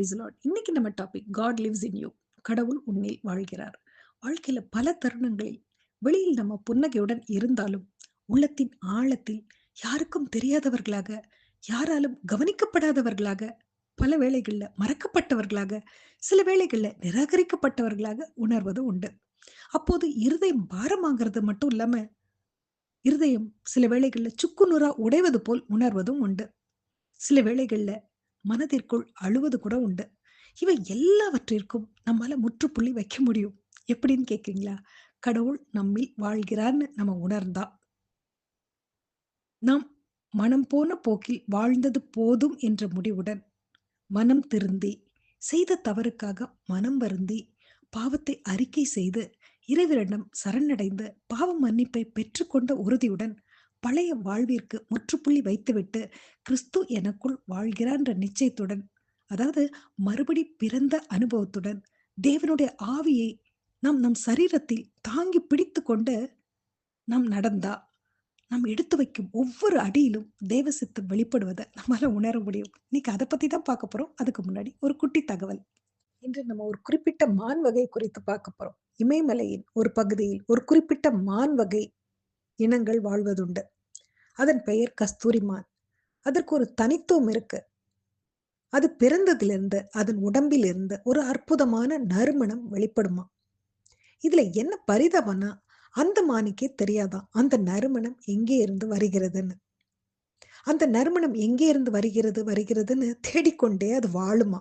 Price lot இன்னைக்கு நம்ம topic God lives in you கடவுள் உன்னில் வாழ்கிறார். வாழ்க்கையில பல தருணங்களில் வெளியில் நம்ம புன்னகையுடன் இருந்தாலும் உள்ளத்தின் ஆழத்தில் யாருக்கும் தெரியாதவர்களாக யாராலும் கவனிக்கப்படாதவர்களாக பல வேளைகளில் மறக்கப்பட்டவர்களாக சில வேளைகள்ல நிராகரிக்கப்பட்டவர்களாக உணர்வது உண்டு. அப்போது இருதயம் பாரமாகிறது மட்டும் இல்லாம இருதயம் சில வேளைகளில் சுக்குநூறா உடைவது போல் உணர்வதும் உண்டு. சில வேளைகளில் மனதிற்குள் அழுவது கூட உண்டு. இவை எல்லாவற்றிற்கும் நம்மால முற்றுப்புள்ளி வைக்க முடியும். எப்படின்னு கேக்குறீங்களா? கடவுள் நம்மில் வாழ்கிறார்னு நம்ம உணர்ந்தா. நாம் மனம் போன போக்கில் வாழ்ந்தது போதும் என்ற முடிவுடன் மனம் திருந்தி செய்த தவறுக்காக மனம் வருந்தி பாவத்தை அறிக்கை செய்து இறைவரிடம் சரணடைந்து பாவ மன்னிப்பை பெற்றுக்கொண்ட உறுதியுடன் பழைய வாழ்விற்கு முற்றுப்புள்ளி வைத்துவிட்டு கிறிஸ்து எனக்குள் வாழ்கிறார் என்ற நிச்சயத்துடன் அதாவது மறுபடி பிறந்த அனுபவத்துடன் தேவனுடைய ஆவியை நாம் நம் சரீரத்தில் தாங்கி பிடித்து கொண்டு நாம் நடந்தா நாம் எடுத்து வைக்கும் ஒவ்வொரு அடியிலும் தேவ சித்தம் வெளிப்படுவதை நம்மளால உணர முடியும். இன்னைக்கு அதை பத்தி தான் பார்க்க போறோம். அதுக்கு முன்னாடி ஒரு குட்டி தகவல். இன்று நம்ம ஒரு குறிப்பிட்ட மான் வகை குறித்து பார்க்க போறோம். இமயமலையின் ஒரு பகுதியில் ஒரு குறிப்பிட்ட மான் வகை இனங்கள் வாழ்வதுண்டு. அதன் பெயர் கஸ்தூரிமான். அதற்கு ஒரு தனித்துவம் இருக்கு. அது பிறந்ததிலிருந்து அதன் உடம்பிலிருந்து ஒரு அற்புதமான நறுமணம் வெளிப்படுமா? இதுல என்ன பரிதாபம்னா அந்த மானுக்கே தெரியாதான் அந்த நறுமணம் எங்கே இருந்து வருகிறதுன்னு. அந்த நறுமணம் எங்கே இருந்து வருகிறது வருகிறதுன்னு தேடிக்கொண்டே அது வாழுமா?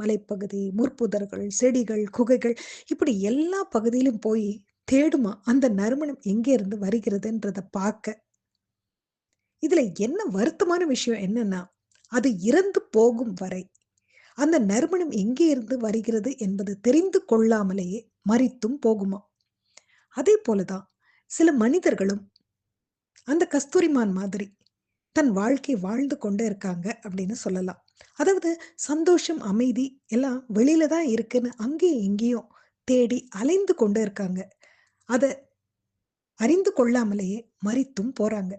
மலைப்பகுதி முற்புதர்கள் செடிகள் குகைகள் இப்படி எல்லா பகுதியிலும் போய் தேடுமா அந்த நறுமணம் எங்கே இருந்து வருகிறதுன்றத பார்க்க. இதுல என்ன வருத்தமான விஷயம் என்னன்னா அது இறந்து போகும் வரை அந்த நறுமணம் எங்கே இருந்து வருகிறது என்பது தெரிந்து கொள்ளாமலேயே மறித்தும் போகுமா? அதே போலதான் சில மனிதர்களும் அந்த கஸ்தூரிமான் மாதிரி தன் வாழ்க்கை வாழ்ந்து கொண்டே இருக்காங்க அப்படின்னு சொல்லலாம். அதாவது சந்தோஷம் அமைதி எல்லாம் வெளியில தான் இருக்குன்னு அங்கேயும் இங்கேயும் தேடி அலைந்து கொண்டு இருக்காங்க. அதை அறிந்து கொள்ளாமலேயே மறித்தும் போறாங்க.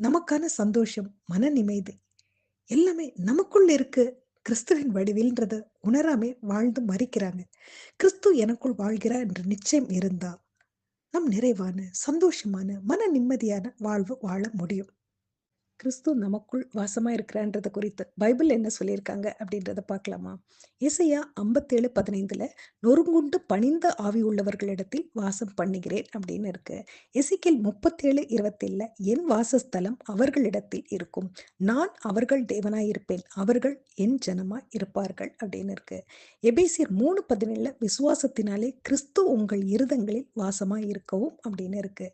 நமக்கான சந்தோஷம் மன நிமைதி எல்லாமே நமக்குள் இருக்கு. கிறிஸ்துவின் வடிவில்ன்றத உணராமே வாழ்ந்து மறிக்கிறாங்க. கிறிஸ்து எனக்குள் வாழ்கிறார் என்ற நிச்சயம் இருந்தால் நம் நிறைவான சந்தோஷமான மன நிம்மதியான வாழ்வு வாழ முடியும். கிறிஸ்து நமக்குள் வாசமாக இருக்கிறான்றதை குறித்து பைபிள் என்ன சொல்லியிருக்காங்க அப்படின்றத பார்க்கலாமா? இசையா ஐம்பத்தேழு பதினைந்தில் நொறுங்குண்டு பணிந்த ஆவி உள்ளவர்களிடத்தில் வாசம் பண்ணுகிறேன் அப்படின்னு இருக்கு. இசைக்கில் முப்பத்தேழு இருபத்தேழுல என் வாசஸ்தலம் அவர்களிடத்தில் இருக்கும். நான் அவர்கள் தேவனாயிருப்பேன். அவர்கள் என் ஜனமாக இருப்பார்கள் அப்படின்னு இருக்கு. எபேசியர் மூணு பதினேழில் விசுவாசத்தினாலே கிறிஸ்து உங்கள் இருதங்களில் வாசமாக இருக்கவும் அப்படின்னு இருக்கு.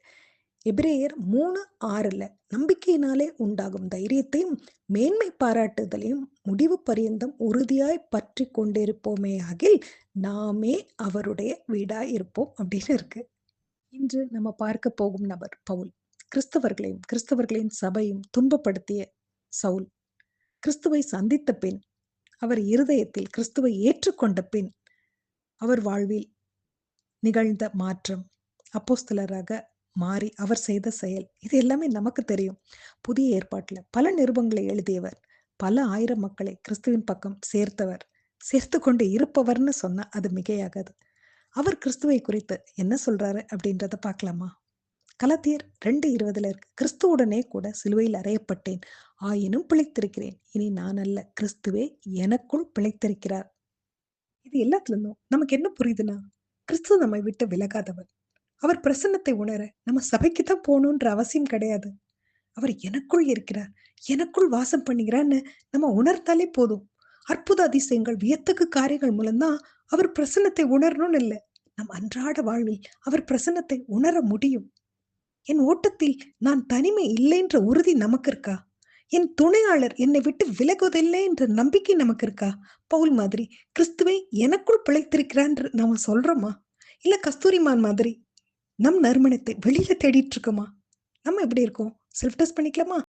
எபிரேயர் மூணு ஆறுல நம்பிக்கையினாலே உண்டாகும் தைரியத்தையும் மேன்மை பாராட்டுதலையும் முடிவு பரியந்தம் உறுதியாய் பற்றி கொண்டிருப்போமே ஆகில் நாமே அவருடைய வீடாய் இருப்போம் அப்படின்னு இருக்கு. இன்று நம்ம பார்க்க போகும் நபர் பவுல். கிறிஸ்தவர்களையும் கிறிஸ்தவர்களின் சபையும் துன்பப்படுத்திய சவுல். கிறிஸ்துவை சந்தித்த பின் அவர் இருதயத்தில் கிறிஸ்துவை ஏற்றுக்கொண்ட பின் அவர் வாழ்வில் நிகழ்ந்த மாற்றம் அப்போஸ்தலராக மாறி அவர் செய்த செயல். இது எல்லாமே நமக்கு தெரியும். புதிய ஏற்பாட்டில் பல நிருபங்களை எழுதியவர் பல ஆயிரம் மக்களை கிறிஸ்துவின் பக்கம் சேர்த்தவர் சேர்த்து கொண்டு இருப்பவர்னு சொன்னால் அது மிகையாகாது. அவர் கிறிஸ்துவை குறித்து என்ன சொல்றாரு அப்படின்றத பார்க்கலாமா? கலத்தியர் ரெண்டு இருபதுல இருக்கு கிறிஸ்துவுடனே கூட சிலுவையில் அறையப்பட்டேன் ஆயினும் பிழைத்திருக்கிறேன். இனி நான் அல்ல கிறிஸ்துவே எனக்குள் பிழைத்திருக்கிறார். இது எல்லாத்துலேருந்தும் நமக்கு என்ன புரியுதுன்னா கிறிஸ்து நம்மை விட்டு விலகாதவர் அவர் பிரசன்னத்தை உணர நம்ம சபைக்கு தான் போகணுன்ற அவசியம் கிடையாது. அவர் எனக்குள் இருக்கிறார். எனக்குள் வாசம் பண்ணுகிறான்னு நம்ம உணர்ந்தாலே போதும். அற்புத அதிசயங்கள் வியத்தகு காரியங்கள் மூலம்தான் அவர் பிரசன்னத்தை உணரணும்னு இல்லை. நம் அன்றாட வாழ்வில் அவர் பிரசன்னத்தை உணர முடியும். என் ஓட்டத்தில் நான் தனிமை இல்லைன்ற உறுதி நமக்கு இருக்கா? என் துணையாளர் என்னை விட்டு விலகுவதில்லை என்ற நம்பிக்கை நமக்கு இருக்கா? பவுல் மாதிரி கிறிஸ்துவை எனக்குள் பிழைத்திருக்கிறான்னு நாம சொல்றோமா? இல்ல கஸ்தூரிமான் மாதிரி நம் நறுமணத்தை வெளியில தேடிட்டு இருக்கோமா? நம்ம எப்படி இருக்கோம்? செல்ஃப் டெஸ்ட் பண்ணிக்கலாமா?